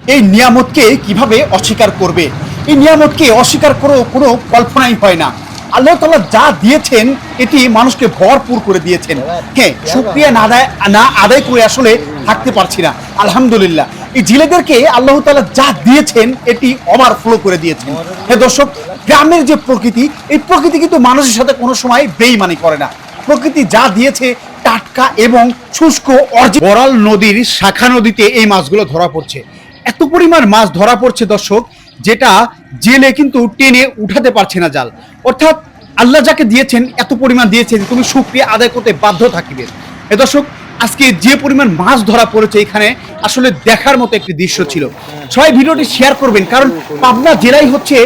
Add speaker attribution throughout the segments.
Speaker 1: এই নিয়ামতকে কীভাবে অস্বীকার করবে? এই নিয়ামতকে অস্বীকার করো কোনো কল্পনাই হয় না। আল্লাহ তাআলা যা দিয়েছেন, এটি মানুষকে ভরপুর করে দিয়েছেন। হ্যাঁ শুক্রিয়া না আদায় না আদায় করে আসলে থাকতে পারছি না। আলহামদুলিল্লাহ। এই জেলেদেরকে আল্লাহ তাআলা যা দিয়েছেন, এটি ওভার ফ্লো করে দিয়েছেন। হ্যাঁ দর্শক, গ্রামের যে প্রকৃতি, এই প্রকৃতি কিন্তু মানুষের সাথে কোনো সময় বেইমানি করে না। প্রকৃতি যা দিয়েছে, টাটকা এবং শুষ্ক অর্জি বরাল নদীর শাখা নদীতে এই মাছগুলো ধরা পড়ছে। এত পরিমাণ মাছ ধরা পড়ছে দর্শক, যেটা জেলে কিন্তু টেনে উঠাতে পারছে না জাল। অর্থাৎ আল্লাহ যাকে দিয়েছেন, এত পরিমাণ দিয়েছেন তুমি সুক্রিয়া আদায় করতে বাধ্য থাকিবে। এ দর্শক, আজকে যে পরিমাণ মাছ ধরা পড়েছে এখানে আসলে দেখার মতো একটি দৃশ্য ছিল। সবাই ভিডিওটি শেয়ার করবেন, কারণ পাবনা জেলাই হচ্ছে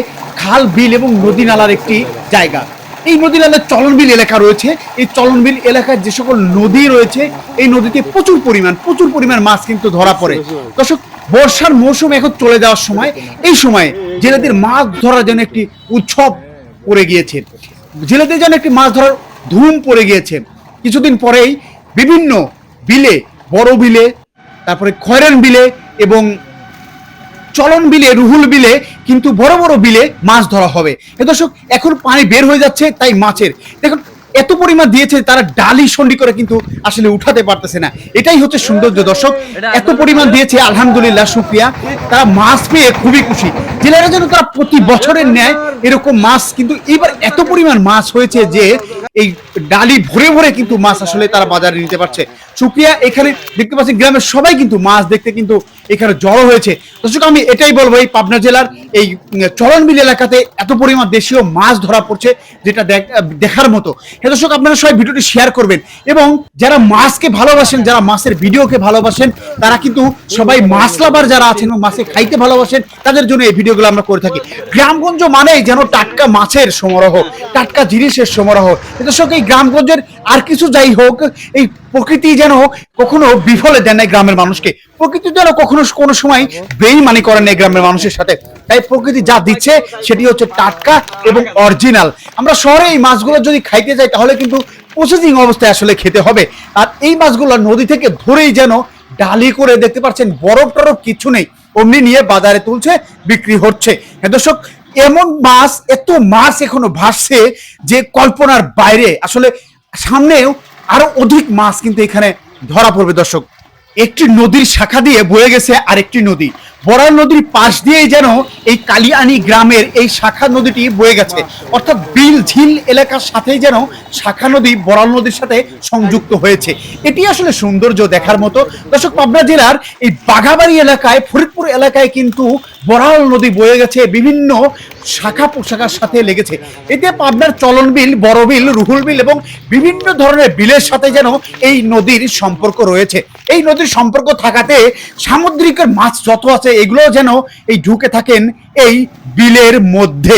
Speaker 1: খাল, বিল এবং নদী নালার একটি জায়গা। এই নদী নালার চলনবিল এলাকা রয়েছে। এই চলনবিল এলাকার যে সকল নদী রয়েছে, এই নদীতে প্রচুর পরিমাণ প্রচুর পরিমাণ মাছ কিন্তু ধরা পড়ে। দর্শক, বর্ষার মৌসুম এখন চলে যাওয়ার সময়। এই সময়ে জেলেদের মাছ ধরার জন্য একটি উৎসব পড়ে গিয়েছে। জেলেদের জন্য একটি মাছ ধরার ধুম পড়ে গিয়েছে। কিছুদিন পরেই বিভিন্ন বিলে, বড় বিলে, তারপরে খয়রান বিলে এবং চলন বিলে, রুহুল বিলে, কিন্তু বড় বড় বিলে মাছ ধরা হবে। এ দর্শক, এখন পানি বের হয়ে যাচ্ছে তাই মাছের। দেখুন, এত পরিমাণ দিয়েছে তারা ডালি সন্ডি করে কিন্তু আসলে উঠাতে পারতেছে না। এটাই হচ্ছে সৌন্দর্য দর্শক। এত পরিমাণ দিয়েছে, আলহামদুলিল্লাহ, শুক্রিয়া। তারা মাছ পেয়ে খুবই খুশি। জেলেরা যেন তারা প্রতি বছরের ন্যায় এরকম মাছ কিন্তু এবার এত পরিমাণ মাছ হয়েছে যে এই ডালি ভরে ভরে কিন্তু মাছ আসলে তারা বাজারে নিতে পারছে। শুক্রিয়া এখানে দেখতে পাচ্ছি গ্রামের সবাই কিন্তু মাছ দেখতে কিন্তু এখানে জড়ো হয়েছে। দর্শক, আমি এটাই বলব, এই পাবনা জেলার এই চলনবিল এলাকাতে এত পরিমাণ দেশীয় মাছ ধরা পড়ছে যেটা দেখ- দেখার মতো। হ্যাঁ দর্শক, আপনারা সবাই ভিডিওটি শেয়ার করবেন এবং যারা মাছকে ভালোবাসেন, যারা মাছের ভিডিওকে ভালোবাসেন, তারা কিন্তু সবাই মাছ লাভার যারা আছেন ও মাছে খাইতে ভালোবাসেন, তাদের জন্য এই ভিডিওগুলো আমরা করে থাকি। গ্রামগঞ্জ মানেই যেন টাটকা মাছের সমারোহ, টাটকা জিনিসের সমারোহ। দর্শক, এই গ্রামগঞ্জের আর কিছু যাই হোক, এই প্রকৃতি যেন কখনো বিফলে দেন না এই গ্রামের মানুষকে। প্রকৃতি যেন কখনো কোনো সময় বেইমানি করেন না এই গ্রামের মানুষের সাথে। তাই প্রকৃতি যা দিচ্ছে, সেটি হচ্ছে টাটকা এবং অরিজিনাল। আমরা শহরে এই মাছগুলো যদি খাইতে যাই, তাহলে কিন্তু প্রসেসিং অবস্থায় আসলে খেতে হবে। আর এই মাছগুলো নদী থেকে ধরেই যেন ডালি করে দেখতে পাচ্ছেন, বরফ টরফ কিছু নেই। অমনি নিয়ে বাজারে তুলছে, বিক্রি হচ্ছে। হ্যাঁ দর্শক এমন মাছ, এত মাছ এখনও ভাসছে যে কল্পনার বাইরে। আসলে সামনেও আরও অধিক মাছ কিন্তু এখানে ধরা পড়বে, দর্শক। একটি নদীর শাখা দিয়ে বয়ে গেছে আরেকটি নদী। বড়াল নদীর পাশ দিয়েই যেন এই কালিয়ানি গ্রামের এই শাখা নদীটি বয়ে গেছে। অর্থাৎ বিল ঝিল এলাকার সাথেই যেন শাখা নদী বড়াল নদীর সাথে সংযুক্ত হয়েছে। এটি আসলে সৌন্দর্য দেখার মতো। দর্শক, পাবনা জেলার এই বাঘাবাড়ি এলাকায়, ফরিদপুর এলাকায় কিন্তু বড়াল নদী বয়ে গেছে, বিভিন্ন শাখা পোশাখার সাথে লেগেছে। এতে পাবনার চলন বিল বড় বিল রুহুল বিল এবং বিভিন্ন ধরনের বিলের সাথে যেন এই নদীর সম্পর্ক রয়েছে। এই নদীর সম্পর্ক থাকাতে সামুদ্রিকের মাছ যত আছে এগুলো যেন এই ঢুকে থাকেন এই বিলের মধ্যে।